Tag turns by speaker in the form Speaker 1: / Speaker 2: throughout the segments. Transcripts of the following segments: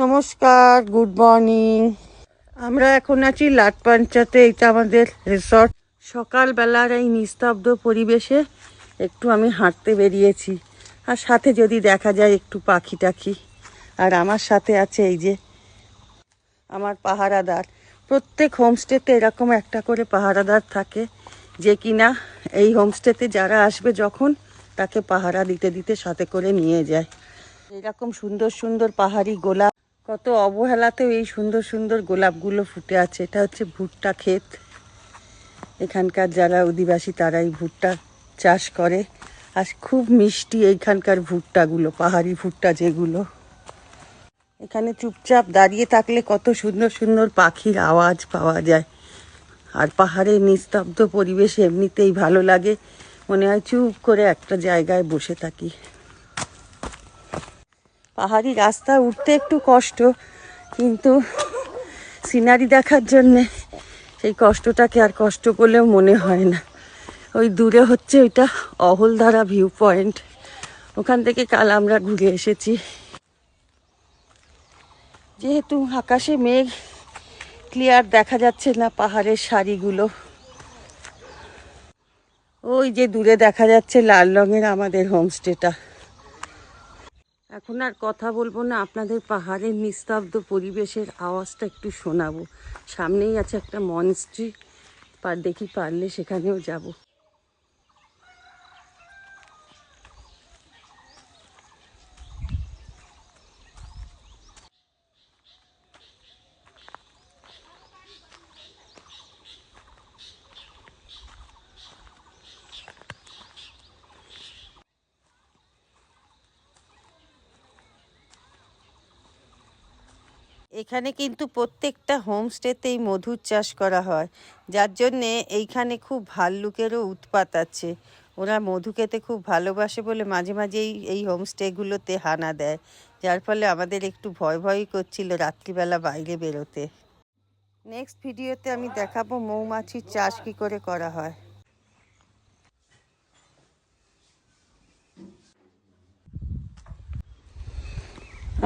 Speaker 1: নমস্কার good morning আমরা এখন আছি লাটপাঞ্চাতে এটা আমাদের রিসর্ট সকালবেলার এই নিস্তব্ধ পরিবেশে একটু আমি হাঁটতে বেরিয়েছি। আর সাথে যদি দেখা যায় একটু পাখি টাখি আর আমার সাথে আছে এই যে আমার পাহারাদার। প্রত্যেক হোমস্টেতে এরকম একটা করে পাহারাদার থাকে যে কিনা এই হোমস্টেতে যারা আসবে যখন তাকে পাহারা দিতে দিতে সাথে করে নিয়ে যায়। এরকম সুন্দর সুন্দর পাহাড়ি গোলাপ কত অবহেলাতেও এই সুন্দর সুন্দর গোলাপগুলো ফুটে আছে। এটা হচ্ছে ভুট্টা ক্ষেত। এখানকার যারা অধিবাসী তারাই ভুট্টা চাষ করে। আর খুব মিষ্টি এইখানকার ভুট্টাগুলো, পাহাড়ি ভুট্টা যেগুলো। এখানে চুপচাপ দাঁড়িয়ে থাকলে কত সুন্দর সুন্দর পাখির আওয়াজ পাওয়া যায়। আর পাহাড়ের নিস্তব্ধ পরিবেশ এমনিতেই ভালো লাগে। মনে হয় চুপ করে একটা জায়গায় বসে থাকি। পাহাড়ি রাস্তা উঠতে একটু কষ্ট, কিন্তু সিনারি দেখার জন্যে সেই কষ্টটাকে আর কষ্ট বলেও মনে হয় না। ওই দূরে হচ্ছে ওইটা অহলধারা ভিউ পয়েন্ট ওখান থেকে কাল আমরা ঘুরে এসেছি। যেহেতু আকাশে মেঘ ক্লিয়ার দেখা যাচ্ছে না পাহাড়ের শাড়িগুলো ওই যে দূরে দেখা যাচ্ছে লাল রঙের আমাদের হোমস্টেটা এখন আর কথা বলব না, আপনাদের পাহাড়ের নিস্তব্ধ পরিবেশের আওয়াজটা একটু শোনাবো। সামনেই আছে একটা মনস্ট্রি পার দেখি পারলে সেখানেও যাব। এখানে কিন্তু প্রত্যেকটা হোমস্টেতেই মধুর চাষ করা হয়। যার জন্যে এইখানে খুব ভাল্লুকেরও উৎপাত আছে। ওরা মধু খেতে খুব ভালোবাসে বলে মাঝে মাঝেই এই হোমস্টেগুলোতে হানা দেয়। যার ফলে আমাদের একটু ভয় ভয়ই করছিল রাত্রিবেলা বাইরে বেরোতে। নেক্সট ভিডিওতে আমি দেখাবো মৌমাছির চাষ কী করে করা হয়।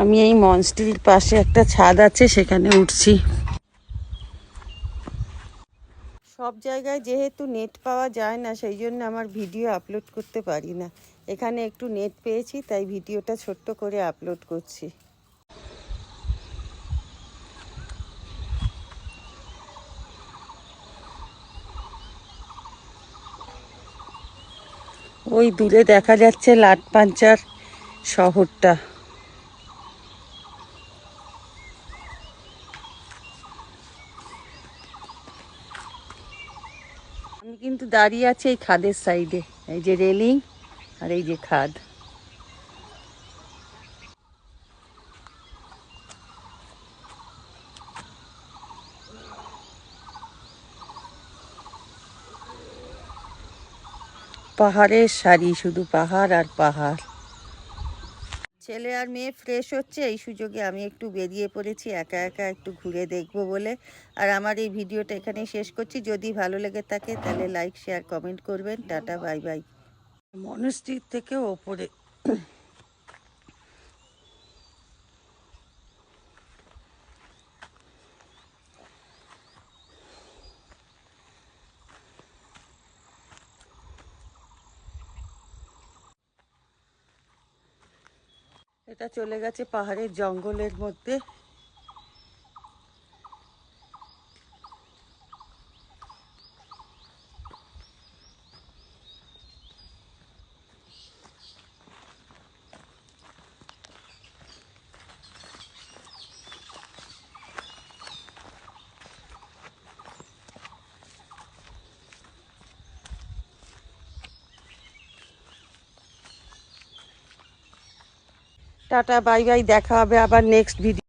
Speaker 1: আমি এই মনস্ট্রির পাশে একটা ছাদ আছে, সেখানে উঠছি। সব জায়গায় যেহেতু নেট পাওয়া যায় না, সেই জন্য আমার ভিডিও আপলোড করতে পারি না। এখানে একটু নেট পেয়েছি, তাই ভিডিওটা ছোট্ট করে আপলোড করছি। ওই দূরে দেখা যাচ্ছে লাটপাঞ্চার শহরটা। আমি কিন্তু দাঁড়িয়ে আছি এই খাদের সাইডে, এই যে রেলিং আর এই যে খাদ। পাহাড়ের সারি, শুধু পাহাড় আর পাহাড়। ছেলে আর মেয়ে ফ্রেশ হচ্ছে, এই সুযোগে আমি একটু বেরিয়ে পড়েছি, একা একা একটু ঘুরে দেখব বলে। আর আমার এই ভিডিওটা এখানে শেষ করছি, যদি ভালো লেগে থাকে তাহলে লাইক শেয়ার কমেন্ট করবেন। টাটা বাই বাই মনস্থির থেকে ওপরে। এটা চলে গেছে পাহাড়ের জঙ্গলের মধ্যে। টাটা বাই বাই দেখা হবে আবার নেক্সট ভিডিও